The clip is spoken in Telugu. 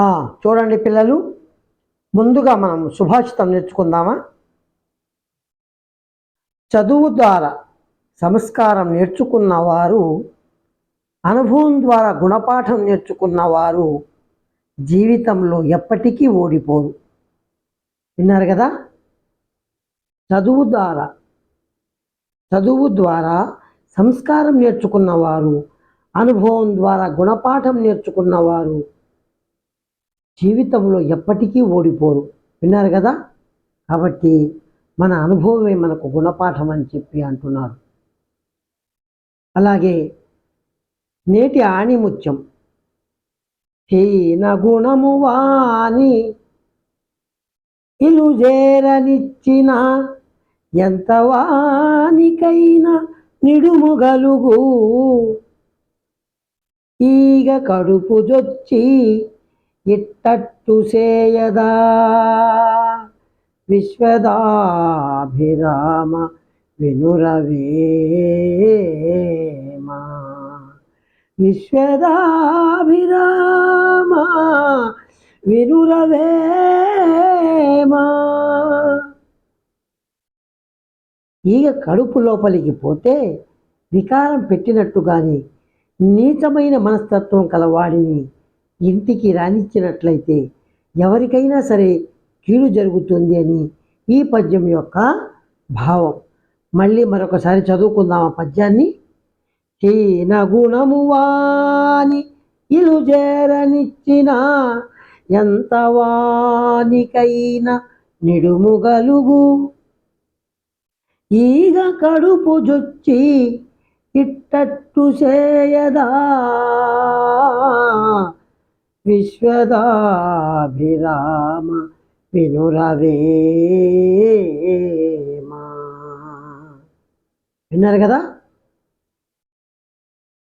చూడండి పిల్లలు. ముందుగా మనం సుభాషితం నేర్చుకుందామా? చదువు ద్వారా సంస్కారం నేర్చుకున్నవారు అనుభవం ద్వారా గుణపాఠం నేర్చుకున్నవారు జీవితంలో ఎప్పటికీ ఓడిపోరు. విన్నారు కదా? చదువు ద్వారా చదువు ద్వారా సంస్కారం నేర్చుకున్నవారు అనుభవం ద్వారా గుణపాఠం నేర్చుకున్నవారు జీవితంలో ఎప్పటికీ ఓడిపోరు. విన్నారు కదా? కాబట్టి మన అనుభవమే మనకు గుణపాఠం అని చెప్పి అంటున్నారు. అలాగే నేటి ఆణిముత్యం. హీన గుణము వాని ఇలు చేరనిచ్చిన ఎంత వానికైనా నిడుముగలుగు ఈగ కడుపు జొచ్చి ఇట్టట్టు సేయదా విశ్వదాభిరామ వినురవేమా విశ్వదాభిరామ వినురవేమా ఈగ కడుపు లోపలికి పోతే వికారం పెట్టినట్టు కానీ నీచమైన మనస్తత్వం కలవాడిని ఇంటికి రానిచ్చినట్లయితే ఎవరికైనా సరే కీడు జరుగుతుంది అని ఈ పద్యం యొక్క భావం. మళ్ళీ మరొకసారి చదువుకుందాం ఆ పద్యాన్ని. హీన గుణము వాని ఇలు చేరనిచ్చిన ఎంత వానికైనా నిడుముగలుగు ఈగ కడుపు జొచ్చి ఇట్టట్టు చేయదా విశ్వదాభిరామ వినురవేమా విన్నారు కదా?